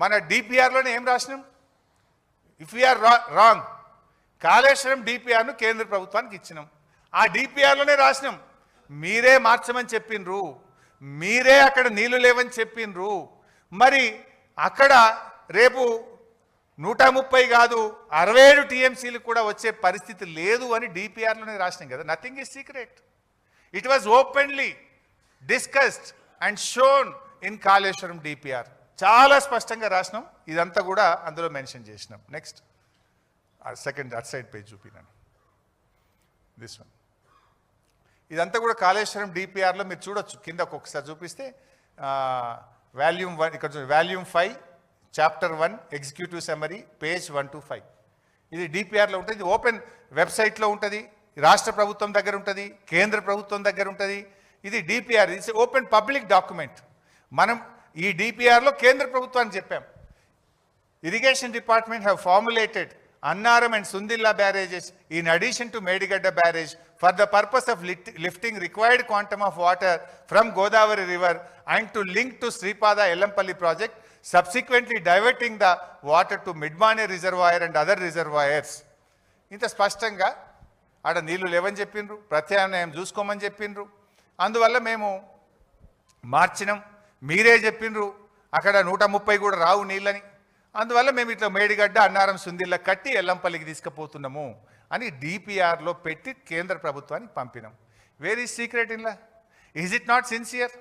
మన డిపిఆర్లోనే ఏం రాసినాం? ఇఫ్ యూఆర్ రాంగ్ కాళేశ్వరం డిపిఆర్ను కేంద్ర ప్రభుత్వానికి ఇచ్చినాం. ఆ డిపిఆర్లోనే రాసినాం. మీరే మార్చమని చెప్పిండ్రు మీరే అక్కడ నీళ్ళు లేవని చెప్పిండ్రు మరి అక్కడ రేపు నూట ముప్పై కాదు అరవై ఏడు టీఎంసీలు కూడా వచ్చే పరిస్థితి లేదు అని డిపిఆర్లోనే రాసినాం కదా. Nothing is secret it was openly discussed and shown in Kaleshwaram DPR చాలా స్పష్టంగా రాసినాం. ఇదంతా కూడా అందులో మెన్షన్ చేసినాం. Next second at side page చూపినాను this one ఇదంతా కూడా కాళేశ్వరం డిపిఆర్లో మీరు చూడొచ్చు. కింద ఒక్కొక్కసారి చూపిస్తే వాల్యూమ్ వన్ ఇక్కడ volume five chapter one executive summary page one to five ఇది డిపిఆర్లో ఉంటుంది. ఇది ఓపెన్ వెబ్సైట్లో ఉంటుంది. రాష్ట్ర ప్రభుత్వం దగ్గర ఉంటుంది. కేంద్ర ప్రభుత్వం దగ్గర ఉంటుంది. ఇది డిపిఆర్ ఇది ఓపెన్ పబ్లిక్ డాక్యుమెంట్ మనం ఈ డిపిఆర్లో కేంద్ర ప్రభుత్వాన్ని చెప్పాం. Irrigation department have formulated Annaram and Sundilla barrages in addition to Medigadda barrage for the purpose of lifting required quantum of water from Godavari river and to link to Sripada Yellampalli project subsequently diverting the water to Mid Manair reservoir and other reservoirs ఇంత స్పష్టంగా ఆడ నీళ్ళు లేవని చెప్పిండ్రు ప్రత్యామ్నాయం చూసుకోమని చెప్పిండ్రు. అందువల్ల మేము మార్చినాం. మీరే చెప్పిండ్రు అక్కడ నూట ముప్పై కూడా రావు నీళ్ళని. అందువల్ల మేము ఇట్లా మేడిగడ్డ అన్నారం సుందిల్ల కట్టి ఎల్లంపల్లికి తీసుకుపోతున్నాము అని డిపిఆర్లో పెట్టి కేంద్ర ప్రభుత్వానికి పంపినాం. Where is secret in-law is it not sincere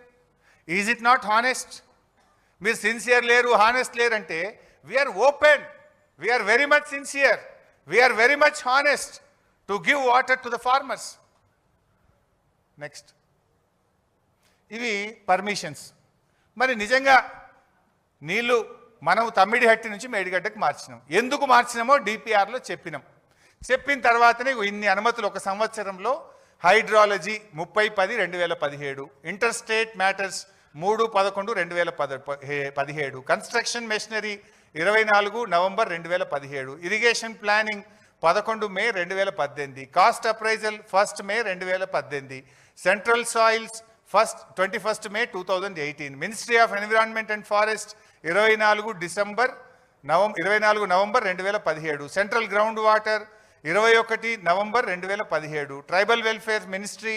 is it not honest మీరు సిన్సియర్ లేరు honest లేరంటే we're open we're very much sincere we're very much honest to give water to the farmers next ఇవి permissions మరి నిజంగా నీళ్ళు మనం తమ్మిడిహట్టి నుంచి మేడిగడ్డకు మార్చినాం. ఎందుకు మార్చినామో డిపిఆర్లో చెప్పినాం. చెప్పిన తర్వాతనే ఇన్ని అనుమతులు ఒక సంవత్సరంలో హైడ్రాలజీ ముప్పై పది రెండు వేల పదిహేడు. ఇంటర్ స్టేట్ మ్యాటర్స్ మూడు పదకొండు రెండు వేల పద పదిహేడు. కన్స్ట్రక్షన్ మెషినరీ ఇరవై నాలుగు నవంబర్ రెండు వేల పదిహేడు. ఇరిగేషన్ ప్లానింగ్ పదకొండు మే రెండు వేల పద్దెనిమిది. కాస్ట్ అప్రైజల్ ఫస్ట్ మే రెండు వేల పద్దెనిమిది. Central soils first twenty first May two thousand eighteen ministry of environment and forest ఇరవై నాలుగు డిసెంబర్ నవం ఇరవై నాలుగు నవంబర్ రెండు వేల పదిహేడు. సెంట్రల్ గ్రౌండ్ వాటర్ ఇరవై ఒకటి నవంబర్ రెండు వేల పదిహేడు. ట్రైబల్ వెల్ఫేర్ మినిస్ట్రీ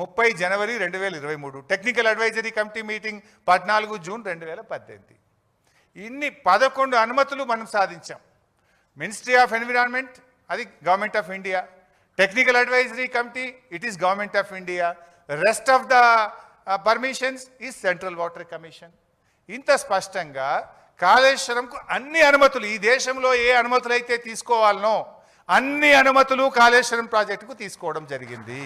ముప్పై జనవరి రెండు వేల ఇరవై మూడు. టెక్నికల్ అడ్వైజరీ కమిటీ మీటింగ్ పద్నాలుగు జూన్ రెండు వేల పద్దెనిమిది. ఇన్ని పదకొండు అనుమతులు మనం సాధించాం. మినిస్ట్రీ ఆఫ్ ఎన్విరాన్మెంట్ అది government of India technical advisory committee it is government of India rest of the permissions ఈ సెంట్రల్ వాటర్ కమిషన్ ఇంత స్పష్టంగా కాళేశ్వరంకు అన్ని అనుమతులు ఈ దేశంలో ఏ అనుమతులు అయితే తీసుకోవాలనో అన్ని అనుమతులు కాళేశ్వరం ప్రాజెక్టుకు తీసుకోవడం జరిగింది.